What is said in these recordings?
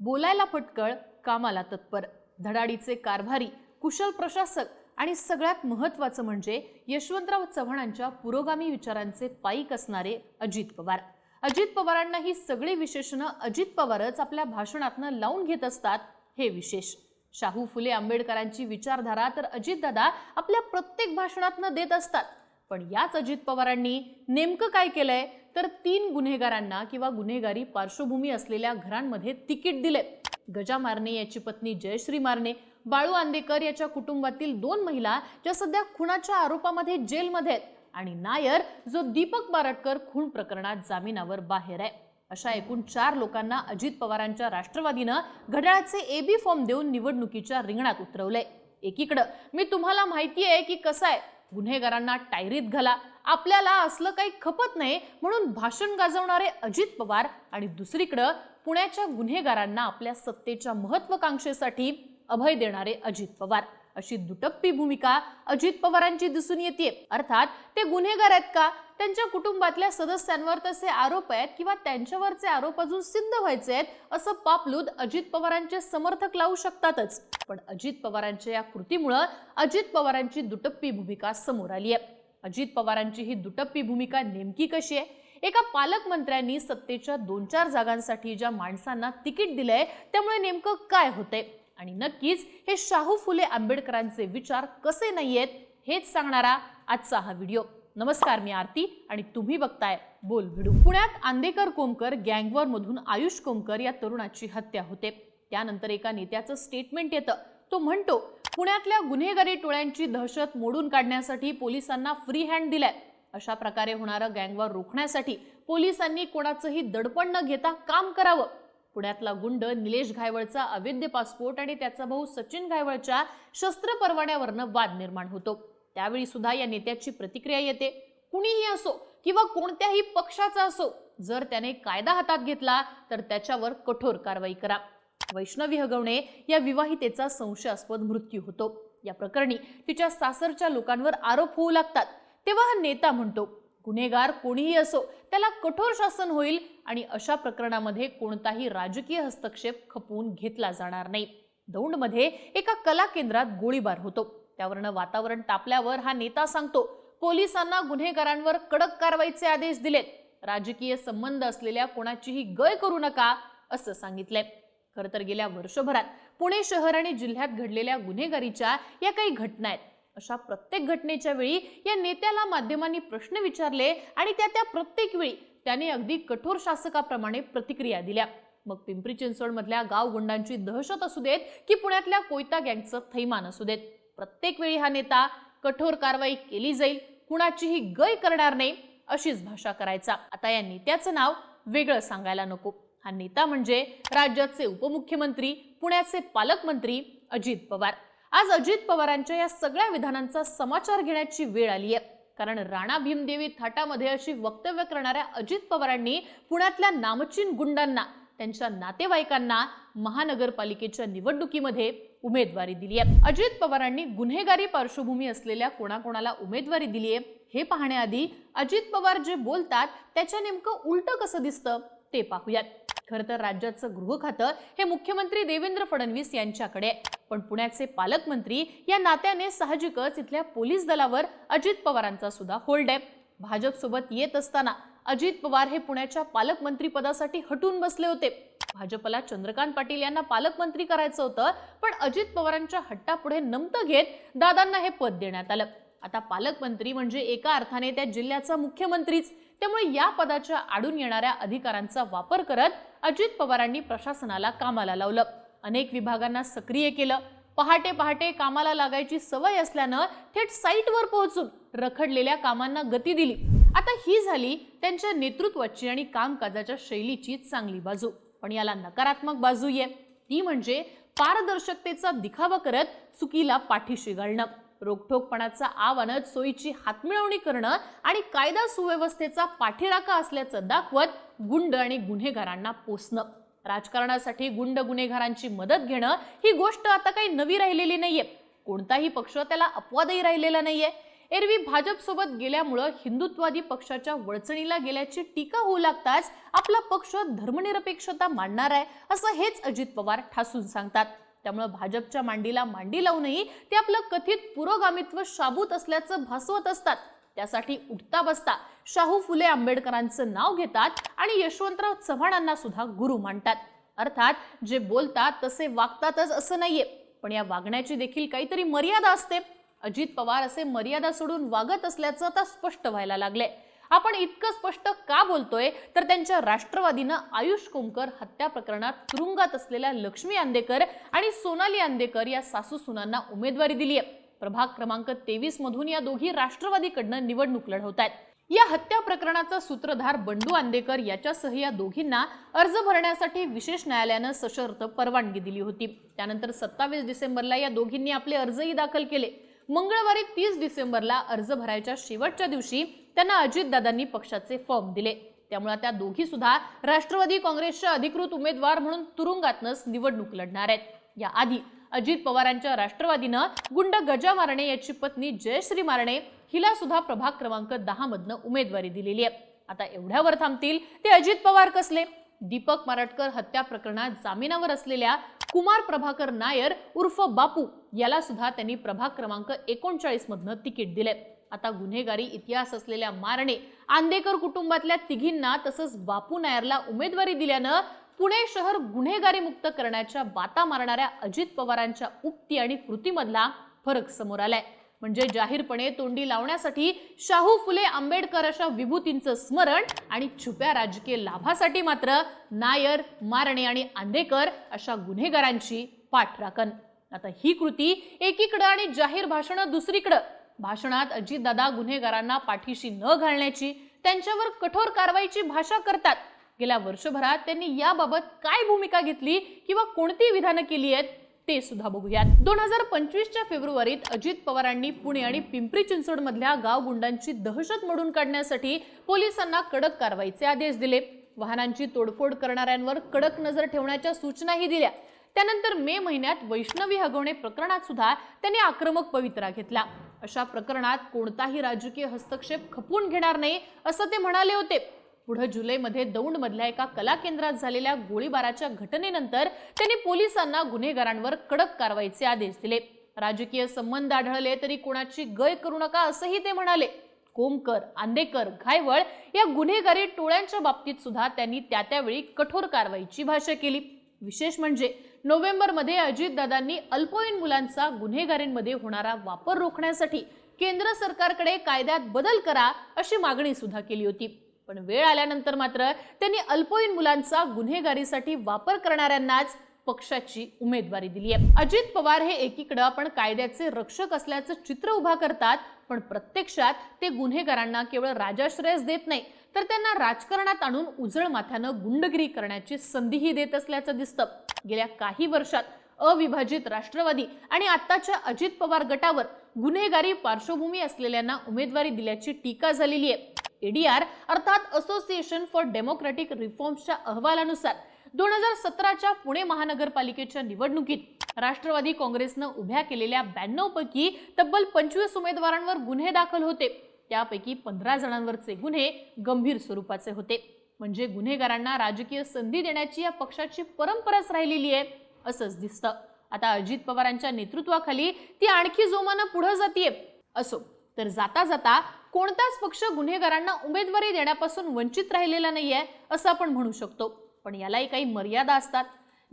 बोलायला फटकळ कामाला तत्पर. धडाडीचे कारभारी कुशल प्रशासक आणि सगळ्यात महत्त्वाचं म्हणजे यशवंतराव चव्हाणांच्या पुरोगामी विचारांचे पाईक असणारे अजित पवार. अजित पवारांना ही सगळी विशेषणं अजित पवारच आपल्या भाषणातनं लावून घेत असतात हे विशेष. शाहू फुले आंबेडकरांची विचारधारा तर अजितदादा आपल्या प्रत्येक भाषणातनं देत असतात. पण याच अजित पवारांनी नेमकं काय केलंय? तर तीन गुन्हेगारांना किंवा गुन्हेगारी पार्श्वभूमी असलेल्या घरांमध्ये तिकीट दिले गजा मारणे याची पत्नी जयश्री मारणे बाळू आंदेकर याच्या कुटुंबातील दोन महिला ज्या सध्या खुनाच्या आरोपामध्ये जेलमध्ये आहेत आणि नायर जो दीपक बारटकर खून प्रकरणात जामिनावर बाहेर आहे. अशा एकूण चार लोकांना अजित पवारांच्या राष्ट्रवादीनं घड्याळाचे एबी फॉर्म देऊन निवडणुकीच्या रिंगणात उतरवलंय. एकीकडं मी तुम्हाला माहिती आहे की कसं आहे? गुन्हेगारांना टायरीत घाला. आपल्याला असलं काही खपत नाही म्हणून भाषण गाजवणारे अजित पवार आणि दुसरीकडं पुण्याच्या गुन्हेगारांना आपल्या सत्तेच्या महत्वाकांक्षेसाठी अभय देणारे अजित पवार. अशी दुटप्पी भूमिका अजित पवारांची दिसून येते. अर्थात ते गुन्हेगार आहेत का? त्यांच्या कुटुंबातल्या सदस्यांवर तसे आरोप आहेत किंवा त्यांच्यावरचे आरोप अजून सिद्ध व्हायचे आहेत असं पापलूद अजित पवारांचे समर्थक लावू शकतातच. पण अजित पवारांच्या या कृतीमुळं अजित पवारांची दुटप्पी भूमिका समोर आली आहे. अजित पवारांची ही दुटप्पी भूमिका नेमकी कशी आहे? एका पालकमंत्र्यांनी सत्तेच्या दोन चार जागांसाठी ज्या माणसांना तिकीट दिलंय त्यामुळे नेमकं काय होतंय? आणि नक्कीच हे शाहू फुले आंबेडकरांचे विचार कसे नाहीयेत हेच सांगणारा आजचा हा व्हिडिओ. नमस्कार मी आरती आणि तुम्ही बघताय बोल भिडू. पुण्यात आंदेकर कोमकर गँगवरमधून आयुष कोमकर या तरुणाची हत्या होते. त्यानंतर एका नेत्याचं स्टेटमेंट येतं. तो म्हणतो पुण्यातल्या गुन्हेगारी टोळ्यांची दहशत मोडून काढण्यासाठी पोलिसांना फ्री हँड दिलाय. अशा प्रकारे होणारं गँगवर रोखण्यासाठी पोलिसांनी कोणाचंही दडपण न घेता काम करावं. पुण्यातला गुंड निलेश घायवळचा अवैध पासपोर्ट आणि त्याचा भाऊ सचिन घायवळच्या शस्त्र परवान्यावरनं वाद निर्माण होतो. त्यावेळी सुद्धा या नेत्याची प्रतिक्रिया येते. कुणीही असो किंवा कोणत्याही पक्षाचा असो जर त्याने कायदा हातात घेतला तर त्याच्यावर कठोर कारवाई करा. वैष्णवी हगवणे या विवाहितेचा संशयास्पद मृत्यू होतो. या प्रकरणी तिच्या सासरच्या लोकांवर आरोप होऊ लागतात. तेव्हा हा नेता म्हणतो गुन्हेगार कोणीही असो त्याला कठोर शासन होईल आणि अशा प्रकरणामध्ये कोणताही राजकीय हस्तक्षेप खपवून घेतला जाणार नाही. दौंडमध्ये एका कला केंद्रात गोळीबार होतो. त्यावरनं वातावरण तापल्यावर हा नेता सांगतो पोलिसांना गुन्हेगारांवर कडक कारवाईचे आदेश दिलेत. राजकीय संबंध असलेल्या कोणाचीही गय करू नका असं सांगितलंय. खरं तर गेल्या वर्षभरात पुणे शहर आणि जिल्ह्यात घडलेल्या गुन्हेगारीच्या या काही घटना आहेत. अशा प्रत्येक घटनेच्या वेळी या नेत्याला माध्यमांनी प्रश्न विचारले आणि त्या त्या प्रत्येक वेळी त्याने अगदी कठोर शासकाप्रमाणे प्रतिक्रिया दिल्या. मग पिंपरी चिंचवडमधल्या गावगुंडांची गाव गुंडांची दहशत असू देत की पुण्यातल्या कोयता गँगचं थैमान असू देत. प्रत्येक वेळी हा नेता कठोर कारवाई केली जाईल कुणाचीही गय करणार नाही अशीच भाषा करायचा. आता या नेत्याचं नाव वेगळं सांगायला नको. हा नेता म्हणजे राज्याचे उपमुख्यमंत्री पुण्याचे पालकमंत्री अजित पवार. आज अजित पवारांच्या या सगळ्या विधानांचा समाचार घेण्याची वेळ आली आहे कारण राणा भीमदेवी थाटामध्ये अशी वक्तव्य करणाऱ्या अजित पवारांनी पुण्यातल्या नामचीन गुंडांना त्यांच्या नातेवाईकांना महानगरपालिकेच्या निवडणुकीमध्ये उमेदवारी दिली आहे अजित पवारांनी गुन्हेगारी पार्श्वभूमी असलेल्या कोणाकोणाला उमेदवारी दिली आहे हे पाहण्याआधी अजित पवार जे बोलतात त्याच्या नेमकं उलट कसं दिसतं ते पाहूयात. खरं तर राज्याचं गृह खातं हे मुख्यमंत्री देवेंद्र फडणवीस यांच्याकडे पण पुण्याचे पालकमंत्री या नात्याने साहजिकच इथल्या पोलीस दलावर अजित पवारांचा सुद्धा होल्ड आहे. भाजपसोबत येत असताना अजित पवार हे पुण्याच्या पालकमंत्री पदासाठी हटून बसले होते. भाजपला चंद्रकांत पाटील यांना पालकमंत्री करायचं होतं पण अजित पवारांच्या हट्टापुढे नमतं घेत दादांना हे पद देण्यात आलं. आता पालकमंत्री म्हणजे एका अर्थाने त्या जिल्ह्याचा मुख्यमंत्रीच. त्यामुळे या पदाच्या आडून येणाऱ्या अधिकारांचा वापर करत अजित पवारांनी प्रशासनाला कामाला लावलं. अनेक विभागांना सक्रिय केलं. पहाटे पहाटे कामाला लागायची सवय असल्यानं थेट साईटवर पोहोचून रखडलेल्या कामांना गती दिली. आता ही झाली त्यांच्या नेतृत्वाची आणि कामकाजाच्या शैलीची चांगली बाजू. पण याला नकारात्मक बाजू आहे ती म्हणजे पारदर्शकतेचा दिखावा करत चुकीला पाठीशी घालणं. रोखठोकपणाचा आव आणत सोयीची हातमिळवणी करणं आणि कायदा सुव्यवस्थेचा पाठीराखा असल्याचं दाखवत गुंड आणि गुन्हेगारांना पोसणं. राजकारणासाठी गुंड गुन्हेगारांची मदत घेणं ही गोष्ट आता काही नवी राहिलेली नाहीये. कोणताही पक्ष त्याला अपवादही राहिलेला नाहीये. एरवी भाजपसोबत गेल्यामुळं हिंदुत्वादी पक्षाच्या वळचणीला गेल्याची टीका होऊ लागताच आपला पक्ष धर्मनिरपेक्षता मांडणार आहे असं हेच अजित पवार ठासून सांगतात. त्यामुळं भाजपच्या मांडीला मांडी लावूनही ते आपलं कथित पुरोगामित्व शाबूत असल्याचं भासवत असतात. त्यासाठी उठता बसता शाहू फुले आंबेडकरांचं नाव घेतात आणि यशवंतराव चव्हाणांना सुद्धा गुरु मानतात. अर्थात जे बोलतात तसे वागतातच असं नाहीये. पण या वागण्याची देखील काहीतरी मर्यादा असते. अजित पवार असे मर्यादा सोडून वागत असल्याचं आता स्पष्ट व्हायला लागले आपण इतकं स्पष्ट का बोलतोय? तर त्यांच्या राष्ट्रवादीनं आयुष कोमकर हत्या प्रकरणात तुरुंगात असलेल्या लक्ष्मी आंदेकर आणि सोनाली आंदेकर या सासू सुनांना उमेदवारी दिली आहे. प्रभाग क्रमांक तेवीस मधून या दोघी राष्ट्रवादीकडनं निवडणूक लढवत आहेत. या हत्या प्रकरणाचा सूत्रधार बंडू आंदेकर याच्यासह या दोघींना अर्ज भरण्यासाठी विशेष न्यायालयानं सशर्त परवानगी दिली होती. त्यानंतर सत्तावीस डिसेंबरला या दोघींनी आपले अर्जही दाखल केले. मंगळवारी तीस डिसेंबरला अर्ज भरायच्या शेवटच्या दिवशी त्यांना अजितदादांनी पक्षाचे फॉर्म दिले. त्यामुळे त्या दोघी सुद्धा राष्ट्रवादी काँग्रेसच्या अधिकृत उमेदवार म्हणून तुरुंगातनच निवडणूक लढणार आहेत. याआधी अजित पवारांच्या राष्ट्रवादीनं गुंड गजा मारणे याची पत्नी जयश्री मारणे हिला सुद्धा प्रभाग क्रमांक दहा मधनं उमेदवारी दिलेली आहे. आता एवढ्यावर थांबतील ते अजित पवार कसले? दीपक मारटकर हत्या प्रकरणात जामिनावर असलेल्या कुमार प्रभाकर नायर उर्फ बापू याला सुद्धा त्यांनी प्रभाग क्रमांक एकोणचाळीस मधनं तिकीट दिले आता गुन्हेगारी इतिहास असलेल्या मारणे आंदेकर कुटुंबातल्या तिघींना तसंच बापू नायरला उमेदवारी दिल्यानं पुणे शहर गुन्हेगारी मुक्त करण्याच्या बाता मारणाऱ्या अजित पवारांच्या उक्ती आणि कृतीमधला फरक समोर आलाय. म्हणजे जाहीरपणे तोंडी लावण्यासाठी शाहू फुले आंबेडकर अशा विभूतींचं स्मरण आणि छुप्या राजकीय लाभासाठी मात्र नायर मारणे आणि आंदेकर अशा गुन्हेगारांची पाठराखण. आता ही कृती एकीकडं आणि जाहीर भाषणं दुसरीकडं. भाषणात अजितदादा गुन्हेगारांना पाठीशी न घालण्याची त्यांच्यावर कठोर कारवाईची भाषा करतात. गेल्या वर्षभरात त्यांनी याबाबत काय भूमिका घेतली किंवा कोणती विधानं केली आहेत ते सुद्धा बघूयात. दोन हजार पंचवीसच्या फेब्रुवारीत अजित पवारांनी पुणे आणि पिंपरी चिंचवडमधल्या गाव गुंडांची दहशत मोडून काढण्यासाठी पोलिसांना कडक कारवाईचे आदेश दिले. वाहनांची तोडफोड करणाऱ्यांवर कडक नजर ठेवण्याच्या सूचनाही दिल्या. त्यानंतर मे महिन्यात वैष्णवी हगवणे प्रकरणात सुद्धा त्यांनी आक्रमक पवित्रा घेतला. अशा प्रकरणात कोणताही राजकीय हस्तक्षेप खपवून घेणार नाही असं ते म्हणाले होते. पुढे जुलैमध्ये दौंडमधल्या एका कला केंद्रात झालेल्या गोळीबाराच्या घटनेनंतर त्यांनी पोलिसांना गुन्हेगारांवर कडक कारवाईचे आदेश दिले. राजकीय संबंध आढळले तरी कोणाची गय करू नका असंही ते म्हणाले. कोमकर आंदेकर घायवळ या गुन्हेगारी टोळ्यांच्या बाबतीत सुद्धा त्यांनी त्या त्यावेळी कठोर कारवाईची भाषा केली. विशेष म्हणजे नोव्हेंबरमध्ये अजितदादांनी अल्पवयीन मुलांचा गुन्हेगारींमध्ये होणारा वापर रोखण्यासाठी केंद्र सरकारकडे कायद्यात बदल करा अशी मागणी सुद्धा केली होती. पण वेळ आल्यानंतर मात्र त्यांनी अल्पवयीन मुलांचा गुन्हेगारीसाठी वापर करणाऱ्यांनाच पक्षाची उमेदवारी दिली आहे अजित पवार हे एकीकडे आपण कायद्याचे रक्षक असल्याचं चित्र उभा करतात पण प्रत्यक्षात ते गुन्हेगारांना केवळ राजाश्रयच देत नाही तर त्यांना राजकारणात आणून उजळ माथ्यानं गुंडगिरी करण्याची संधीही देत असल्याचं दिसतं. गेल्या काही वर्षात अविभाजित राष्ट्रवादी आणि आत्ताच्या अजित पवार गटावर गुन्हेगारी पार्श्वभूमी असलेल्यांना उमेदवारी दिल्याची टीका झालेली आहे एडीआर अर्थात असोसिएशन फॉर डेमोक्रॅटिक रिफॉर्म्सच्या अहवालानुसार दोन हजार सतराच्या पुणे महानगरपालिकेच्या निवडणुकीत राष्ट्रवादी काँग्रेसनं उभ्या केलेल्या ब्याण्णवपैकी तब्बल पंचवीस उमेदवारांवर गुन्हे दाखल होते. त्यापैकी पंधरा जणांवरचे गुन्हे गंभीर स्वरूपाचे होते. म्हणजे गुन्हेगारांना राजकीय संधी देण्याची या पक्षाची परंपराच राहिलेली आहे असंच दिसतं. आता अजित पवारांच्या नेतृत्वाखाली ती आणखी जोमानं पुढे जातीये. असो तर जाता जाता कोणताच पक्ष गुन्हेगारांना उमेदवारी देण्यापासून वंचित राहिलेला नाहीये असं आपण म्हणू शकतो. पण यालाही काही मर्यादा असतात.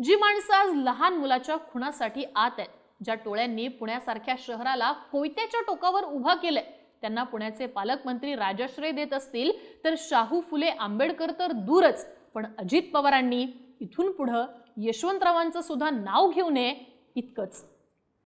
जी माणसं आज लहान मुलाच्या खुणासाठी आत आहेत ज्या टोळ्यांनी पुण्यासारख्या शहराला कोयत्याच्या टोकावर उभा केलंय. त्यांना पुण्याचे पालकमंत्री राजाश्रय देत असतील तर शाहू फुले आंबेडकर तर दूरच. पण अजित पवारांनी इथून पुढं यशवंतरावांचं सुद्धा नाव घेऊ नये इतकंच.